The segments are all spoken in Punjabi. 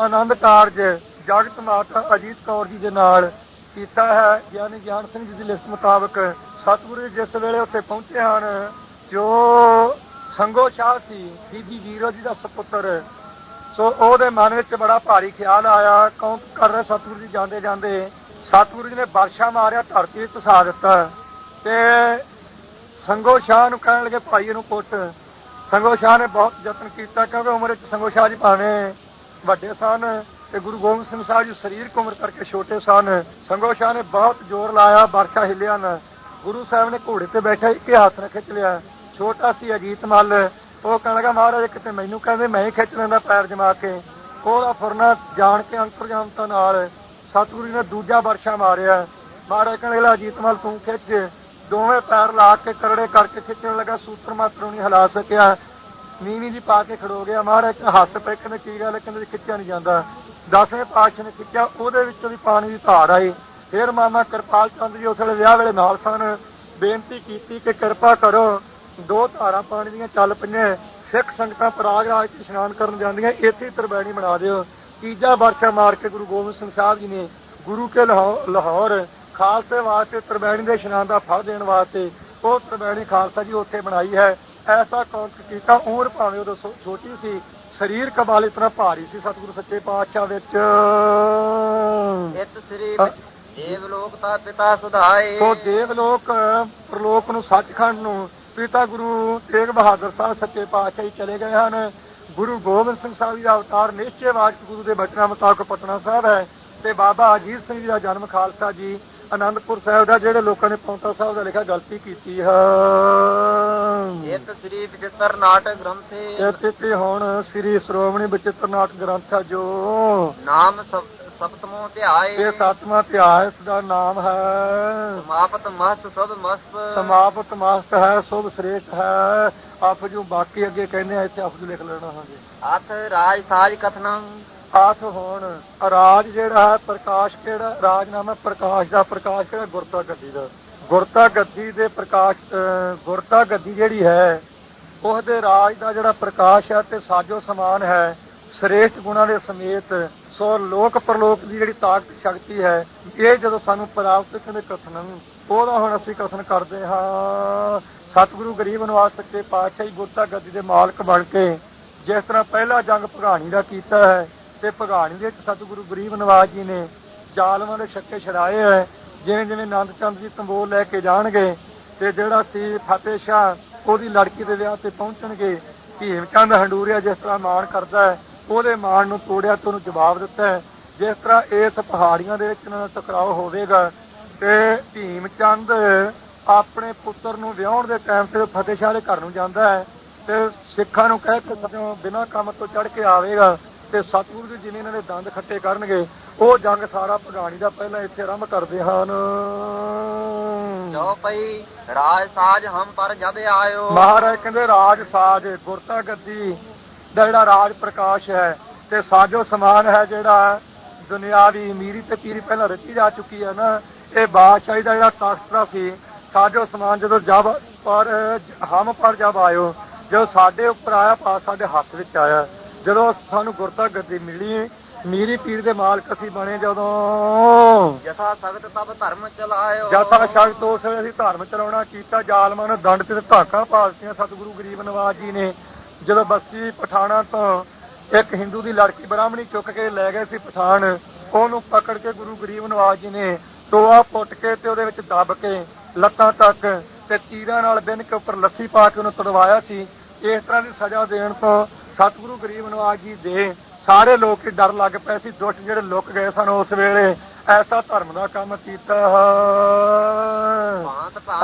ਆਨੰਦ ਕਾਰਜ ਜਗਤ ਮਾਤਾ ਅਜੀਤ ਕੌਰ ਜੀ ਦੇ ਨਾਲ ਕੀਤਾ ਹੈ। ਗਿਆਨੀ ਗਿਆਨ ਸਿੰਘ ਜੀ ਦੀ ਲਿਖਤ ਮੁਤਾਬਕ ਸਤਿਗੁਰੂ ਜੀ ਜਿਸ ਵੇਲੇ ਉੱਥੇ ਪਹੁੰਚੇ ਹਨ, ਜੋ ਸੰਗੋ ਸ਼ਾਹ ਸੀ ਬੀਬੀ ਵੀਰੋ ਜੀ ਦਾ ਸੁਪੁੱਤਰ। ਸੋ ਉਹਦੇ ਮਨ ਵਿੱਚ ਬੜਾ ਭਾਰੀ ਖਿਆਲ ਆਇਆ ਕੌਣ ਕਰ ਰਹੇ ਸਤਿਗੁਰੂ ਜੀ ਜਾਂਦੇ ਜਾਂਦੇ ਸਤਿਗੁਰੂ ਜੀ ਨੇ ਬਾਰਸ਼ਾ ਮਾਰਿਆ, ਧਰਤੀ ਵਿੱਚ ਧਸਾ ਦਿੱਤਾ। ਤੇ ਸੰਗੋ ਸ਼ਾਹ ਨੂੰ ਕਹਿਣ ਲੱਗੇ, ਭਾਈ ਇਹਨੂੰ ਪੁੱਟ ਸੰਗੋ ਸ਼ਾਹ ਨੇ ਬਹੁਤ ਯਤਨ ਕੀਤਾ, ਕਿਉਂਕਿ ਉਮਰ ਵਿੱਚ ਸੰਗੋ ਸ਼ਾਹ ਜੀ ਭਾਵੇਂ ਵੱਡੇ ਸਨ, ਤੇ ਗੁਰੂ ਗੋਬਿੰਦ ਸਿੰਘ ਸਾਹਿਬ ਜੀ ਸਰੀਰਕ ਉਮਰ ਕਰਕੇ ਛੋਟੇ ਸਨ, ਸੰਗੋ ਸ਼ਾਹ ਨੇ ਬਹੁਤ ਜ਼ੋਰ ਲਾਇਆ ਵਰਸ਼ਾ ਹਿੱਲਿਆ ਨਾ। ਗੁਰੂ ਸਾਹਿਬ ਨੇ ਘੋੜੇ ਤੇ ਬੈਠਾ, ਇੱਕ ਹੱਥ ਨਾਲ ਖਿੱਚ ਲਿਆ। ਛੋਟਾ ਸੀ ਅਜੀਤ ਮੱਲ। ਉਹ ਕਹਿਣ ਲੱਗਾ, ਮਹਾਰਾਜ ਕਿਤੇ ਮੈਨੂੰ ਕਹਿੰਦੇ, ਮੈਂ ਹੀ ਖਿੱਚ ਲੈਂਦਾ ਪੈਰ ਜਮਾ ਕੇ। ਉਹਦਾ ਫੁਰਨਾ ਜਾਣ ਕੇ ਅੰਤਰਜਾਮਤਾ ਨਾਲ, ਸਤਿਗੁਰੂ ਜੀ ਨੇ ਦੂਜਾ ਵਰਸ਼ਾ ਮਾਰਿਆ। ਮਹਾਰਾਜ ਕਹਿੰਦੇ, ਲੈ ਅਜੀਤ ਮੱਲ, ਤੂੰ ਖਿੱਚ। ਦੋਵੇਂ ਪੈਰ ਲਾ ਕੇ ਕਰੜੇ ਕਰਕੇ ਖਿੱਚਣ ਲੱਗਾ, ਸੂਤਰ ਮਾਤਰ ਨਹੀਂ ਹਿਲਾ ਸਕਿਆ। ਨੀਵੀਂ ਜੀ ਪਾ ਕੇ ਖੜੋ ਗਿਆ। ਮਹਾਰਾਜ ਹੱਸ ਪੈ ਕਹਿੰਦੇ, ਕੀ ਗੱਲ ਕਹਿੰਦੇ ਖਿੱਚਿਆ ਨਹੀਂ ਜਾਂਦਾ। ਦਸਵੇਂ ਪਾਤਸ਼ਾਹ ਨੇ ਖਿੱਚਿਆ, ਉਹਦੇ ਵਿੱਚੋਂ ਵੀ ਪਾਣੀ ਦੀ ਧਾਰ ਆਈ। ਫਿਰ ਮਾਮਾ ਕਿਰਪਾਲ ਚੰਦ ਜੀ ਉਸ ਵੇਲੇ ਵਿਆਹ ਵੇਲੇ ਨਾਲ ਸਨ। ਬੇਨਤੀ ਕੀਤੀ ਕਿ ਕਿਰਪਾ ਕਰੋ, ਦੋ ਧਾਰਾਂ ਪਾਣੀ ਦੀਆਂ ਚੱਲ ਪਈਆਂ। ਸਿੱਖ ਸੰਗਤਾਂ ਪ੍ਰਯਾਗਰਾਜ ਤੇ ਇਸ਼ਨਾਨ ਕਰਨ ਜਾਂਦੀਆਂ। ਇੱਥੇ ਹੀ ਤਰਬੈਣੀ ਬਣਾ ਦਿਓ। ਤੀਜਾ ਵਰਸ਼ਾ ਮਾਰ ਕੇ ਗੁਰੂ ਗੋਬਿੰਦ ਸਿੰਘ ਸਾਹਿਬ ਜੀ ਨੇ ਗੁਰੂ ਕੇ ਲਾਹੌ- ਲਾਹੌਰ ਖਾਲਸੇ ਵਾਸਤੇ ਤਰਬੈਣੀ ਦੇ ਇਸ਼ਨਾਨ ਦਾ ਫਲ ਦੇਣ ਵਾਸਤੇ ਉਹ ਤਰਬੈਣੀ ਖਾਲਸਾ ਜੀ ਉੱਥੇ ਬਣਾਈ ਹੈ। ਐਸਾ ਕੌਂਕ ਕੀਤਾ ਉਮਰ ਭਾਵੇਂ ਉਦੋਂ ਛੋਟੀ ਸੀ ਸਰੀਰ ਕਬਾਲ ਇਤਨਾ ਭਾਰੀ ਸੀ ਸਤਿਗੁਰੂ ਸੱਚੇ ਪਾਤਸ਼ਾਹ ਵਿੱਚ। ਇਤ ਸ੍ਰੀ ਦੇਵ ਲੋਕ ਤਾ ਪਿਤਾ ਸੁਧਾਏ। ਸੋ ਪ੍ਰਲੋਕ ਨੂੰ ਸੱਚਖੰਡ ਨੂੰ ਪਿਤਾ ਗੁਰੂ ਤੇਗ ਬਹਾਦਰ ਸਾਹਿਬ ਸੱਚੇ ਪਾਤਸ਼ਾਹ ਹੀ ਚਲੇ ਗਏ ਹਨ। ਗੁਰੂ ਗੋਬਿੰਦ ਸਿੰਘ ਸਾਹਿਬ ਦਾ ਅਵਤਾਰ ਨਿਸ਼ਚੈ ਗੁਰੂ ਦੇ ਬਚਨਾਂ ਮੁਤਾਬਕ ਪਟਨਾ ਸਾਹਿਬ ਹੈ ਤੇ ਬਾਬਾ ਅਜੀਤ ਸਿੰਘ ਜੀ ਦਾ ਜਨਮ ਖਾਲਸਾ ਜੀ ਆਨੰਦਪੁਰ ਸਾਹਿਬ ਦਾ ਜਿਹੜੇ ਲੋਕਾਂ ਨੇ ਪੌਂਟਾ ਸਾਹਿਬ ਦਾ ਲਿਖਿਆ ਗਲਤੀ ਕੀਤੀ ਹੈ। ਇਤ ਸ੍ਰੀ ਵਿਚਿਤਰ ਨਾਟਕ ਗ੍ਰੰਥੇ ਤੇ ਹੁਣ ਸ੍ਰੀ ਸ਼੍ਰੋਮਣੀ ਬਚਿੱਤਰ ਨਾਟਕ ਗ੍ਰੰਥ ਹੈ ਜੋ। ਨਾਮ ਸਪ- ਸਪਤਮੋ ਧਿਆਏ ਇਹ ਸੱਤਵਾਂ ਅਧਿਆਇ ਇਸ ਦਾ ਨਾਮ ਹੈ। ਸਮਾਪਤ ਮਸਤ ਸਭ ਮਸਤ। ਸਮਾਪਤ ਮਾਸਤ ਹੈ ਸੁਭ ਸ੍ਰੇਸ਼ਟ ਹੈ। ਅਫਜੂ ਬਾਕੀ ਅੱਗੇ ਕਹਿੰਦੇ ਆ ਇੱਥੇ ਅਫਜੂ ਲਿਖ ਲੈਣਾ ਹਾਂਜੀ ਅਥ ਰਾਜ ਸਾਜ ਕਥਨੰ। ਆਥ ਹੁਣ। ਰਾਜ ਜਿਹੜਾ ਹੈ, ਪ੍ਰਕਾਸ਼ ਕਿਹੜਾ? ਰਾਜ ਨਾਮ ਹੈ, ਪ੍ਰਕਾਸ਼ ਦਾ। ਪ੍ਰਕਾਸ਼ ਕਿਹੜਾ? ਗੁਰਤਾ ਗੱਦੀ ਦਾ। ਗੁਰਤਾ ਗੱਦੀ ਦੇ ਪ੍ਰਕਾਸ਼ ਗੁਰਤਾ ਗੱਦੀ ਜਿਹੜੀ ਹੈ, ਉਹਦੇ ਰਾਜ ਦਾ ਜਿਹੜਾ ਪ੍ਰਕਾਸ਼ ਹੈ ਤੇ ਸਾਜੋ ਸਮਾਨ ਹੈ। ਸ੍ਰੇਸ਼ਟ ਗੁਣਾਂ ਦੇ ਸਮੇਤ ਸੋ ਲੋਕ ਪ੍ਰਲੋਕ ਦੀ ਜਿਹੜੀ ਤਾਕਤ, ਸ਼ਕਤੀ ਹੈ, ਇਹ ਜਦੋਂ ਸਾਨੂੰ ਪ੍ਰਾਪਤ ਕਹਿੰਦੇ ਕਥਨ, ਉਹਦਾ ਹੁਣ ਅਸੀਂ ਕਥਨ ਕਰਦੇ ਹਾਂ। ਸਤਿਗੁਰੂ ਗਰੀਬ ਨਿਵਾਸ ਸੱਚੇ ਪਾਤਸ਼ਾਹੀ ਗੁਰਤਾ ਗੱਦੀ ਦੇ ਮਾਲਕ ਬਣ ਕੇ ਜਿਸ ਤਰ੍ਹਾਂ ਪਹਿਲਾ ਜੰਗ ਭਗਾਣੀ ਦਾ ਕੀਤਾ ਹੈ ਤੇ ਭਗਾਣੀ ਦੇ ਵਿੱਚ ਸਤਿਗੁਰੂ ਗਰੀਬ ਨਿਵਾਸ ਜੀ ਨੇ ਜ਼ਾਲਮਾਂ ਦੇ ਛੱਕੇ ਛੜਾਏ ਹੈ। ਜਿਵੇਂ ਜਿਵੇਂ ਨੰਦ ਚੰਦ ਜੀ ਤੰਬੋਲ ਲੈ ਕੇ ਜਾਣਗੇ ਤੇ ਜਿਹੜਾ ਸੀ ਫਤਿਹ ਸ਼ਾਹ, ਉਹਦੀ ਲੜਕੀ ਦੇ ਵਿਆਹ ਤੇ ਪਹੁੰਚਣਗੇ। ਭੀਮ ਚੰਦ ਹੰਡੂਰੀਆ ਜਿਸ ਤਰ੍ਹਾਂ ਮਾਣ ਕਰਦਾ ਹੈ, ਉਹਦੇ ਮਾਣ ਨੂੰ ਤੋੜਿਆ ਤੇ ਉਹਨੂੰ ਜਵਾਬ ਦਿੱਤਾ ਹੈ। ਜਿਸ ਤਰ੍ਹਾਂ ਇਸ ਪਹਾੜੀਆਂ ਦੇ ਵਿੱਚ ਇਹਨਾਂ ਦਾ ਟਕਰਾਓ ਹੋਵੇਗਾ ਤੇ ਭੀਮ ਚੰਦ ਆਪਣੇ ਪੁੱਤਰ ਨੂੰ ਵਿਆਹਣ ਦੇ ਟਾਈਮ ਤੇ ਫਤਿਹ ਸ਼ਾਹ ਦੇ ਘਰ ਨੂੰ ਜਾਂਦਾ ਹੈ ਤੇ ਸਿੱਖਾਂ ਨੂੰ ਕਹਿ ਕੇ ਸਦੋਂ ਬਿਨਾਂ ਕੰਮ ਤੋਂ ਚੜ ਕੇ ਆਵੇਗਾ ਤੇ ਸਤਿਗੁਰੂ ਜੀ ਜਿਵੇਂ ਇਹਨਾਂ ਦੇ ਦੰਦ ਖੱਟੇ ਕਰਨਗੇ ਉਹ ਜੰਗ ਸਾਰਾ ਭਗਾਣੀ ਦਾ ਪਹਿਲਾਂ ਇੱਥੇ ਆਰੰਭ ਕਰਦੇ ਹਨ। ਜੋ ਪਈ ਰਾਜ ਸਾਜ ਹਮ ਪਰ ਜਬ ਆਇਓ। ਮਹਾਰਾਜ ਕਹਿੰਦੇ ਰਾਜ ਸਾਜ ਗੁਰਤਾ ਗੱਦੀ ਦਾ ਜਿਹੜਾ ਰਾਜ ਪ੍ਰਕਾਸ਼ ਹੈ ਤੇ ਸਾਜੋ ਸਮਾਨ ਹੈ ਜਿਹੜਾ ਦੁਨਿਆਵੀ ਅਮੀਰੀ ਤੇ ਪੀਰੀ ਪਹਿਲਾਂ ਰਚੀ ਜਾ ਚੁੱਕੀ ਹੈ ਨਾ। ਇਹ ਬਾਦਸ਼ਾਹੀ ਦਾ ਜਿਹੜਾ ਤਖਤਰਾ ਸੀ ਸਾਜੋ ਸਮਾਨ ਜਦੋਂ ਜਬ ਪਰ ਹਮ ਪਰ ਜਬ ਆਇਓ ਜਦੋਂ ਸਾਡੇ ਉੱਪਰ ਆਇਆ ਪਾ ਸਾਡੇ ਹੱਥ ਵਿੱਚ ਆਇਆ। ਜਦੋਂ ਸਾਨੂੰ ਗੁਰਤਾ ਗੱਦੀ ਮਿਲੀ ਮੀਰੀ ਪੀਰ ਦੇ ਮਾਲਕ ਅਸੀਂ ਬਣੇ ਜਦੋਂ ਜਥਾ ਸਖਤ ਤਬ ਧਰਮ ਚਲਾਇਓ। ਜਥਾ ਸ਼ਕਤ ਉਸ ਵੇਲੇ ਅਸੀਂ ਧਰਮ ਚਲਾਉਣਾ ਕੀਤਾ ਜ਼ਾਲਮਾਂ ਨੂੰ ਦੰਡ ਤੇ ਧਾਕਾਂ ਪਾ ਦਿੱਤੀਆਂ ਸਤਿਗੁਰੂ ਗਰੀਬ ਨਵਾਜ ਜੀ ਨੇ ਜਦੋਂ ਬਸਤੀ ਪਠਾਣਾ ਤੋਂ ਇੱਕ ਹਿੰਦੂ ਦੀ ਲੜਕੀ ਬ੍ਰਾਹਮਣੀ ਚੁੱਕ ਕੇ ਲੈ ਗਏ ਸੀ ਪਠਾਨ ਉਹਨੂੰ ਪਕੜ ਕੇ ਗੁਰੂ ਗਰੀਬ ਨਵਾਜ ਜੀ ਨੇ ਟੋਆ ਪੁੱਟ ਕੇ ਤੇ ਉਹਦੇ ਵਿੱਚ ਦੱਬ ਕੇ ਲੱਤਾਂ ਤੱਕ ਤੇ ਤੀਰਾਂ ਨਾਲ ਬਿੰਨ ਕੇ ਉੱਪਰ ਲੱਸੀ ਪਾ ਕੇ ਉਹਨੂੰ ਤੜਵਾਇਆ ਸੀ। ਇਸ ਤਰ੍ਹਾਂ ਦੀ ਸਜ਼ਾ ਦੇਣ ਤੋਂ ਸਤਿਗੁਰੂ ਗਰੀਬ ਨਵਾਜ ਜੀ ਦੇ ਸਾਰੇ ਲੋਕ ਹੀ ਡਰ ਲੱਗ ਪਏ ਸੀ ਦੁਸ਼ਟ ਜਿਹੜੇ ਲੁਕ ਗਏ ਸਨ ਉਸ ਵੇਲੇ। ਐਸਾ ਧਰਮ ਦਾ ਕੰਮ ਕੀਤਾ।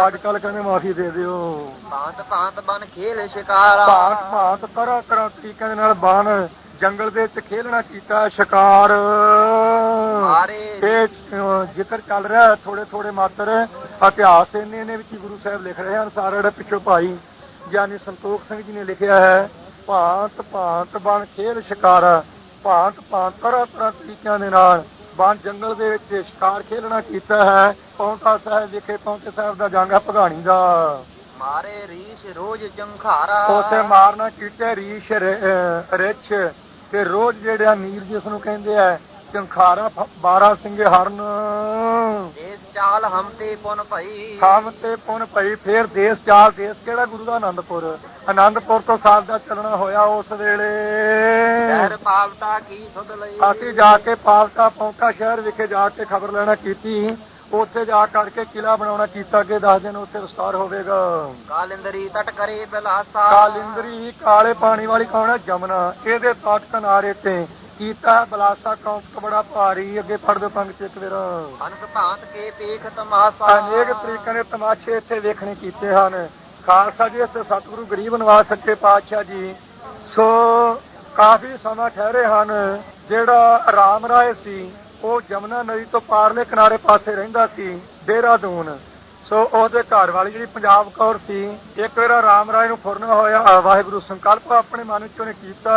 ਅੱਜ ਕੱਲ ਕਹਿੰਦੇ ਮਾਫੀ ਦੇ ਦਿਓ? ਭਾਂਤ ਭਾਂਤ ਬਨ ਖੇਲ ਸ਼ਿਕਾਰਾ ਭਾਂਤ ਭਾਂਤ ਤਰ੍ਹਾਂ ਤਰ੍ਹਾਂ ਤਰੀਕਿਆਂ ਦੇ ਨਾਲ ਬਾਣ ਜੰਗਲ ਦੇ ਵਿੱਚ ਖੇਲਣਾ ਕੀਤਾ ਸ਼ਿਕਾਰ। ਇਹ ਜ਼ਿਕਰ ਚੱਲ ਰਿਹਾ ਥੋੜੇ ਥੋੜੇ ਮਾਤਰ। ਇਤਿਹਾਸ ਇੰਨੇ ਨੇ ਵਿੱਚ ਗੁਰੂ ਸਾਹਿਬ ਲਿਖ ਰਹੇ ਹਨ ਸਾਰਾ ਜਿਹੜਾ ਪਿੱਛੋਂ ਭਾਈ ਗਿਆਨੀ ਸੰਤੋਖ ਸਿੰਘ ਜੀ ਨੇ ਲਿਖਿਆ ਹੈ। ਭਾਂਤ ਭਾਂਤ ਬਣ ਖੇਲ ਸ਼ਿਕਾਰਾ ਭਾਂਤ ਭਾਂਤ ਤਰ੍ਹਾਂ ਤਰ੍ਹਾਂ ਤਰੀਕਿਆਂ ਦੇ ਨਾਲ ਬਣ ਜੰਗਲ ਦੇ ਵਿੱਚ ਸ਼ਿਕਾਰ ਖੇਲਣਾ ਕੀਤਾ ਹੈ। ਪੌਂਟਾ ਸਾਹਿਬ ਵਿਖੇ ਪੌਂਟੇ ਸਾਹਿਬ ਦਾ ਜੰਗ ਹੈ ਭਗਾਣੀ ਦਾ। ਮਾਰੇ ਰੀਸ਼ ਰੋਜ ਜੰਖਾਰਾ ਉਥੇ ਮਾਰਨਾ ਕੀਤੇ ਰੀਸ਼ ਰਿਛ। ਤੇ ਰੋਜ਼ ਜਿਹੜਿਆ ਨੀਰ ਜਿਸ ਨੂੰ ਕਹਿੰਦੇ ਆ ਚੰਖਾਰਾ 12 ਸਿੰਘੇ ਹਰਨ ਦੇਸ ਚਾਲ ਹਮ ਤੇ ਪੁਨ ਭਈ। ਖਾਮ ਤੇ ਪੁਨ ਭਈ ਫੇਰ ਦੇਸ ਚਾਲ ਦੇਸ ਕਿਹੜਾ? ਗੁਰੂ ਦਾ ਆਨੰਦਪੁਰ ਆਨੰਦਪੁਰ ਤੋਂ ਸਾਲ ਦਾ ਚੱਲਣਾ ਹੋਇਆ ਉਸ ਵੇਲੇ। ਸ਼ਹਿਰ ਪਾਵਟਾ ਕੀ ਸੁਧ ਲਈ। ਅਸੀਂ ਜਾ ਕੇ ਪਾਵਟਾ ਪੌਂਕਾ ਸ਼ਹਿਰ ਵਿਖੇ ਜਾ ਕੇ ਖਬਰ ਲੈਣਾ ਕੀਤੀ। ਉੱਥੇ ਜਾ ਕਰਕੇ ਕਿਲਾ ਬਣਾਉਣਾ ਕੀਤਾ। ਅੱਗੇ ਦੱਸ ਦਿਨ ਉੱਥੇ ਵਿਸਤਾਰ ਹੋਵੇਗਾ। ਕਾਲਿੰਦਰੀ ਤਟ ਕਰੇ ਬਿਲਾਸਾ। ਕਾਲਿੰਦਰੀ ਕਾਲੇ ਪਾਣੀ ਵਾਲੀ ਕੌਣ ਹੈ ਜਮਨਾ। ਇਹਦੇ ਤਟ ਕਿਨਾਰੇ ਤੇ ਕੀਤਾ ਬਲਾਸਾ ਕੌਂਕ ਬੜਾ ਭਾਰੀ ਅੱਗੇ ਫੜ ਦੋ ਪੰਗ ਚ ਇੱਕ ਵੇਰ ਅਨਕ ਭਾਂਤ ਕੇ ਪੇਖ ਤਮਾਸਾ। ਅਨੇਕ ਤਰੀਕਿਆਂ ਦੇ ਤਮਾਸ਼ੇ ਇੱਥੇ ਵੇਖਣੇ ਕੀਤੇ ਹਨ। ਖਾਲਸਾ ਜੀ ਇਸ ਸਤਿਗੁਰੂ ਗਰੀਬ ਨਿਵਾਸ ਸੱਚੇ ਪਾਤਸ਼ਾਹ ਜੀ। ਸੋ ਕਾਫੀ ਸਮਾਂ ਠਹਿਰੇ ਹਨ। ਜਿਹੜਾ ਰਾਮ ਰਾਏ ਸੀ ਉਹ ਜਮਨਾ ਨਦੀ ਤੋਂ ਪਾਰਲੇ ਕਿਨਾਰੇ ਪਾਸੇ ਰਹਿੰਦਾ ਸੀ ਦੇਹਰਾਦੂਨ। ਸੋ ਉਹਦੇ ਘਰ ਵਾਲੀ ਜਿਹੜੀ ਪੰਜਾਬ ਕੌਰ ਸੀ ਇੱਕ ਵਾਰ ਰਾਮ ਰਾਏ ਨੂੰ ਫੁਰਨਾ ਹੋਇਆ। ਵਾਹਿਗੁਰੂ ਸੰਕਲਪ ਆਪਣੇ ਮਨ ਵਿੱਚ ਉਹਨੇ ਕੀਤਾ।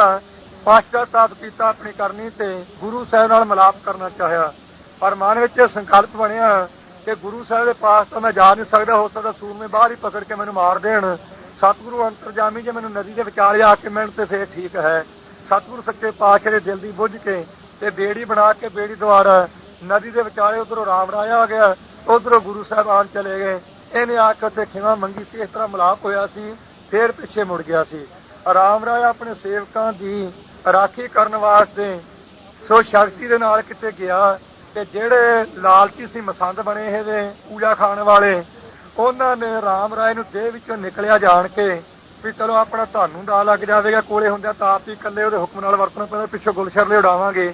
ਪਛਤਾਪ ਕੀਤਾ ਆਪਣੀ ਕਰਨੀ ਤੇ ਗੁਰੂ ਸਾਹਿਬ ਨਾਲ ਮਿਲਾਪ ਕਰਨਾ ਚਾਹਿਆ। ਪਰ ਮਨ ਵਿੱਚ ਇਹ ਸੰਕਲਪ ਬਣਿਆ ਕਿ ਗੁਰੂ ਸਾਹਿਬ ਦੇ ਪਾਸ ਤਾਂ ਮੈਂ ਜਾ ਨਹੀਂ ਸਕਦਾ, ਹੋ ਸਕਦਾ ਸੂਰਮੇ ਬਾਹਰ ਹੀ ਪਕੜ ਕੇ ਮੈਨੂੰ ਮਾਰ ਦੇਣ। ਸਤਿਗੁਰੂ ਅੰਤਰਜਾਮੀ ਜੇ ਮੈਨੂੰ ਨਦੀ ਦੇ ਵਿਚਾਲੇ ਆ ਕੇ ਮਿਲਣ ਤੇ ਫੇਰ ਠੀਕ ਹੈ। ਸਤਿਗੁਰੂ ਸੱਚੇ ਪਾਤਸ਼ਾਹ ਦੇ ਦਿਲ ਦੀ ਬੁੱਝ ਕੇ ਤੇ ਬੇੜੀ ਬਣਾ ਕੇ ਬੇੜੀ ਦੁਆਰਾ ਨਦੀ ਦੇ ਵਿਚਾਲੇ ਉਧਰੋਂ ਰਾਮ ਰਾਇਆ ਆ ਗਿਆ, ਉਧਰੋਂ ਗੁਰੂ ਸਾਹਿਬ ਆਣ ਚਲੇ ਗਏ। ਇਹਨੇ ਆ ਕੇ ਉੱਥੇ ਖਿਮਾ ਮੰਗੀ ਸੀ, ਇਸ ਤਰ੍ਹਾਂ ਮਲਾਪ ਹੋਇਆ ਸੀ, ਫੇਰ ਪਿੱਛੇ ਮੁੜ ਗਿਆ ਸੀ। ਰਾਮ ਰਾਇਆ ਆਪਣੇ ਸੇਵਕਾਂ ਦੀ ਰਾਖੀ ਕਰਨ ਵਾਸਤੇ ਸੋ ਸ਼ਕਤੀ ਦੇ ਨਾਲ ਕਿਤੇ ਗਿਆ ਤੇ ਜਿਹੜੇ ਲਾਲਚੀ ਸੀ ਮਸੰਦ ਬਣੇ ਇਹਦੇ ਪੂਜਾ ਖਾਣ ਵਾਲੇ, ਉਹਨਾਂ ਨੇ ਰਾਮ ਰਾਏ ਨੂੰ ਦੇਹ ਵਿੱਚੋਂ ਨਿਕਲਿਆ ਜਾਣ ਕੇ ਵੀ ਚਲੋ ਆਪਣਾ ਤੁਹਾਨੂੰ ਦਾ ਲੱਗ ਜਾਵੇਗਾ, ਕੋਲੇ ਹੁੰਦਿਆਂ ਤਾਂ ਆਪ ਹੀ ਇਕੱਲੇ ਉਹਦੇ ਹੁਕਮ ਨਾਲ ਵਰਤਣਾ ਪੈਂਦਾ, ਪਿੱਛੋਂ ਗੁਲਸ਼ਰਲੇ ਉਡਾਵਾਂਗੇ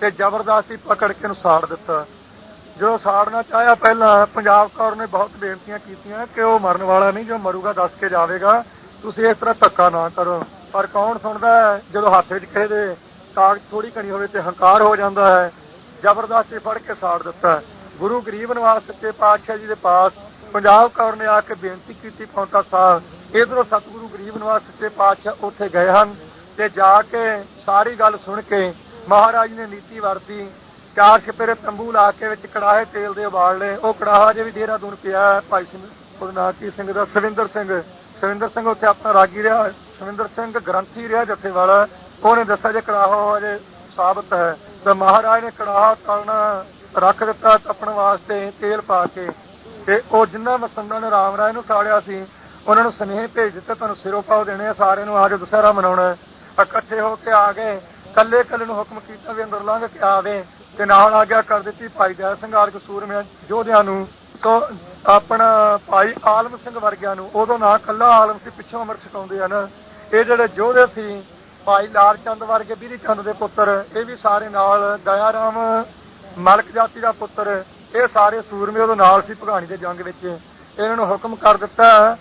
ਤੇ ਜ਼ਬਰਦਸਤੀ ਪਕੜ ਕੇ ਨੂੰ ਸਾੜ ਦਿੱਤਾ। ਜੋ ਸਾੜਨਾ ਚਾਹਿਆ ਪਹਿਲਾਂ ਪੰਜਾਬ ਕੌਰ ਨੇ ਬਹੁਤ ਬੇਨਤੀਆਂ ਕੀਤੀਆਂ ਕਿ ਉਹ ਮਰਨ ਵਾਲਾ ਨਹੀਂ, ਜੋ ਮਰੂਗਾ ਦੱਸ ਕੇ ਜਾਵੇਗਾ, ਤੁਸੀਂ ਇਸ ਤਰ੍ਹਾਂ ਧੱਕਾ ਨਾ ਕਰੋ। ਪਰ ਕੌਣ ਸੁਣਦਾ ਹੈ? ਜਦੋਂ ਹੱਥ ਵਿੱਚ ਕਿਸੇ ਦੇ ਕਾਗਜ਼ ਥੋੜੀ ਘਣੀ ਹੋਵੇ ਤੇ ਹੰਕਾਰ ਹੋ ਜਾਂਦਾ ਹੈ ਜ਼ਬਰਦਸਤੀ ਫੜ ਕੇ ਸਾੜ ਦਿੱਤਾ ਗੁਰੂ ਗਰੀਬ ਨਿਵਾਸ ਸੱਚੇ ਪਾਤਸ਼ਾਹ ਜੀ ਦੇ ਪਾਸ ਪੰਜਾਬ ਕੌਰ ਨੇ ਆ ਕੇ ਬੇਨਤੀ ਕੀਤੀ ਪੌਂਟਾ ਸਾਹਿਬ ਇਧਰੋਂ ਸਤਿਗੁਰੂ ਗਰੀਬ ਨਿਵਾਸ ਸੱਚੇ ਪਾਤਸ਼ਾਹ ਉੱਥੇ ਗਏ ਹਨ ਤੇ ਜਾ ਕੇ ਸਾਰੀ ਗੱਲ ਸੁਣ ਕੇ ਮਹਾਰਾਜ ਨੇ ਨੀਤੀ ਵਰਤੀ ਚਾਰ ਛਪੇਰੇ ਤੰਬੂ ਲਾ ਕੇ ਵਿੱਚ ਕੜਾਹੇ ਤੇਲ ਦੇ ਉਬਾਲ ਲਏ। ਉਹ ਕੜਾਹਾ ਜੇ ਵੀ ਦੇਹਰਾਦੂਨ ਪਿਆ ਹੈ, ਭਾਈ ਸਿੰਘ ਉਹਦਾ ਸਿੰਘ ਦਾ ਸਵਿੰਦਰ ਸਿੰਘ ਸਵਿੰਦਰ ਸਿੰਘ ਉੱਥੇ ਆਪਣਾ ਰਾਗੀ ਰਿਹਾ ਸੁਰਿੰਦਰ ਸਿੰਘ ਗ੍ਰੰਥੀ ਰਿਹਾ ਜੱਥੇ ਵਾਲਾ ਉਹਨੇ ਦੱਸਿਆ ਜੇ ਕੜਾਹਾ ਅਜੇ ਸਾਬਤ ਹੈ, ਤੇ ਮਹਾਰਾਜ ਨੇ ਕੜਾਹਾ ਤਲਣਾ ਰੱਖ ਦਿੱਤਾ ਤਪਣ ਵਾਸਤੇ ਤੇਲ ਪਾ ਕੇ। ਤੇ ਉਹ ਜਿੰਨਾ ਮਸੰਦਾਂ ਨੇ ਰਾਮ ਰਾਏ ਨੂੰ ਸਾੜਿਆ ਸੀ, ਉਹਨਾਂ ਨੂੰ ਸੁਨੇਹੇ ਭੇਜ ਦਿੱਤਾ, ਤੁਹਾਨੂੰ ਸਿਰੋਂ ਪਾਉ ਦੇਣੇ ਆ, ਸਾਰਿਆਂ ਨੂੰ ਆ ਕੇ ਦੁਸਹਿਰਾ ਮਨਾਉਣਾ ਇਕੱਠੇ ਹੋ ਕੇ ਆ ਗਏ, ਕੱਲੇ ਕੱਲੇ ਨੂੰ ਹੁਕਮ ਕੀਤਾ ਵੀ ਅੰਦਰ ਲੰਘ ਕੇ ਆਵੇ ਤੇ ਨਾਲ ਆਗਿਆ ਕਰ ਦਿੱਤੀ ਭਾਈ ਜੈ ਸਿੰਘ ਆਰਗ ਸੂਰਮਿਆਂ ਯੋਧਿਆਂ ਨੂੰ। ਤੋਂ ਆਪਣਾ ਭਾਈ ਆਲਮ ਸਿੰਘ ਵਰਗਿਆਂ ਨੂੰ, ਉਦੋਂ ਨਾ ਕੱਲਾ ਆਲਮ ਸੀ, ਪਿੱਛੋਂ ਅਮਰ ਛਕਾਉਂਦੇ ਹਨ। ਇਹ ਜਿਹੜੇ ਯੋਧੇ ਸੀ, ਭਾਈ ਲਾਲ ਚੰਦ ਵਰਗੇ ਵੀਰੀ ਚੰਦ ਦੇ ਪੁੱਤਰ, ਇਹ ਵੀ ਸਾਰੇ ਨਾਲ ਦਇਆ ਰਾਮ ਮਲਕ ਜਾਤੀ ਦਾ ਪੁੱਤਰ, ਇਹ ਸਾਰੇ ਸੂਰਮੇ ਉਹਦੇ ਨਾਲ ਸੀ ਭਗਾਣੀ ਦੇ ਜੰਗ ਵਿੱਚ। ਇਹਨਾਂ ਨੂੰ ਹੁਕਮ ਕਰ ਦਿੱਤਾ